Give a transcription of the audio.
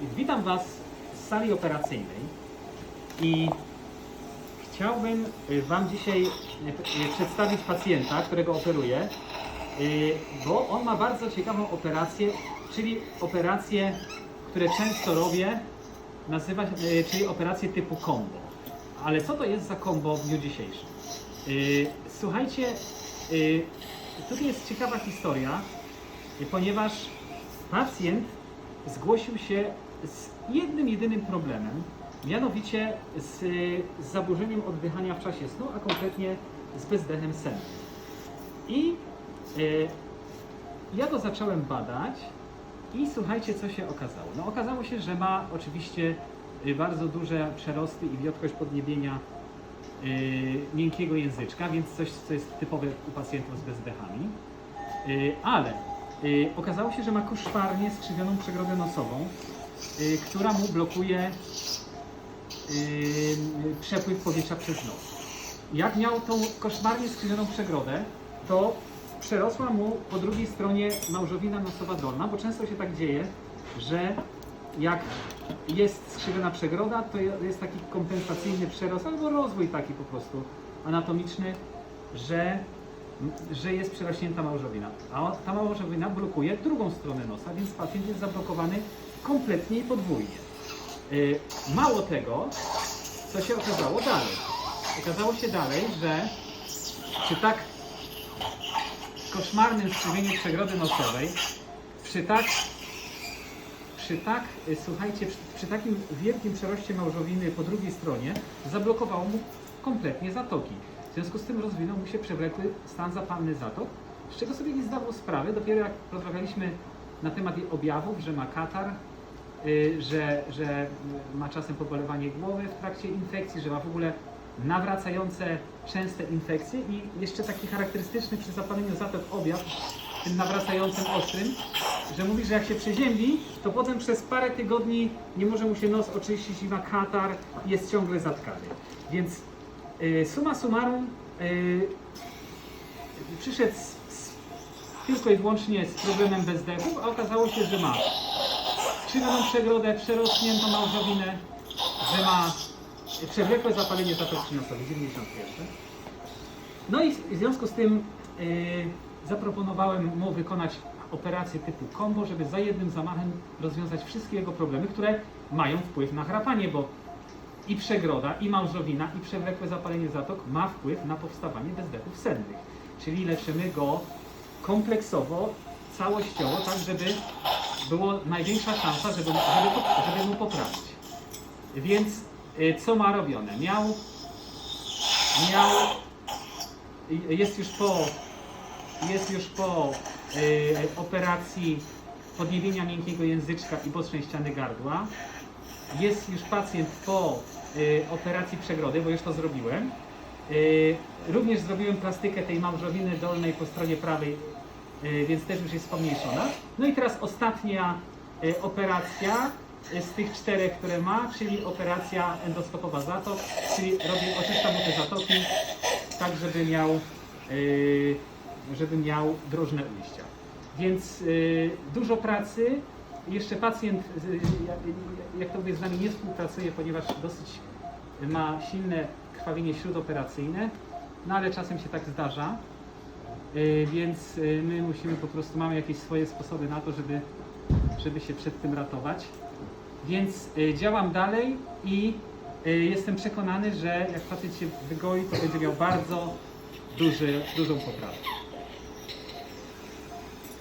Witam Was z sali operacyjnej i chciałbym y, Wam dzisiaj y, y, przedstawić pacjenta, którego operuję, bo on ma bardzo ciekawą operację, czyli operację, które często robię, nazywa, czyli operację typu combo. Ale co to jest za combo w dniu dzisiejszym? Słuchajcie, tutaj jest ciekawa historia, ponieważ pacjent zgłosił się z jednym, jedynym problemem, mianowicie z, zaburzeniem oddychania w czasie snu, a konkretnie z bezdechem sennym. I y, ja go zacząłem badać i słuchajcie, co się okazało. No okazało się, że ma oczywiście y, bardzo duże przerosty i wiotkość podniebienia y, miękkiego języczka, więc coś, co jest typowe u pacjentów z bezdechami. Y, ale y, okazało się, że ma koszmarnie skrzywioną przegrodę nosową, która mu blokuje y, przepływ powietrza przez nos. Jak miał tą koszmarnie skrzywioną przegrodę, to przerosła mu po drugiej stronie małżowina nosowa dolna, bo często się tak dzieje, że jak jest skrzywiona przegroda, to jest taki kompensacyjny przerost, albo rozwój taki po prostu anatomiczny, że, że jest przerośnięta małżowina. A ta małżowina blokuje drugą stronę nosa, więc pacjent jest zablokowany kompletnie i podwójnie. Yy, Mało tego, co się okazało dalej? Okazało się dalej, że przy tak koszmarnym skrzywieniu przegrody nosowej, przy tak, przy tak, y, słuchajcie, przy, przy takim wielkim przeroście małżowiny po drugiej stronie, zablokowało mu kompletnie zatoki. W związku z tym rozwinął mu się przewlekły stan zapalny zatok, z czego sobie nie zdawał sprawy, dopiero jak rozmawialiśmy na temat jej objawów, że ma katar, y, że, że ma czasem pobolewanie głowy w trakcie infekcji, że ma w ogóle nawracające częste infekcje i jeszcze taki charakterystyczny przy zapaleniu zatok objaw, tym nawracającym ostrym, że mówi, że jak się przeziębi, to potem przez parę tygodni nie może mu się nos oczyścić i ma katar jest ciągle zatkany. Więc y, summa summarum y, przyszedł z, z, tylko i wyłącznie z problemem bezdechów, a okazało się, że ma skrzywioną przegrodę, przerośniętą małżowinę, że ma przewlekłe zapalenie zatoczki nosowej, 91. No i w związku z tym yy, zaproponowałem mu wykonać operację typu combo, żeby za jednym zamachem rozwiązać wszystkie jego problemy, które mają wpływ na chrapanie, bo i przegroda, i małżowina, i przewlekłe zapalenie zatok ma wpływ na powstawanie bezdechów sennych. Czyli leczymy go kompleksowo, całościowo, tak żeby było największa szansa, żeby, żeby, żeby mu poprawić. Więc y, co ma robione? Miał, miał, y, jest już po, jest już po y, operacji podniebienia miękkiego języczka i bocznej gardła. Jest już pacjent po y, operacji przegrody, bo już to zrobiłem. Y, również zrobiłem plastykę tej małżowiny dolnej po stronie prawej, y, więc też już jest pomniejszona. No i teraz ostatnia operacja z tych czterech, które ma, czyli operacja endoskopowa zatok, czyli robię, oczyszczam te zatoki, tak żeby miał, żeby miał drożne ujścia. Więc dużo pracy. Jeszcze pacjent, jak, to mówię, z nami nie współpracuje, ponieważ dosyć ma silne krwawienie śródoperacyjne, no ale czasem się tak zdarza. Y, Więc y, my musimy po prostu, mamy jakieś swoje sposoby na to, żeby, żeby się przed tym ratować. Więc y, działam dalej i jestem przekonany, że jak pacjent się wygoi, to będzie miał bardzo duży, dużą poprawę.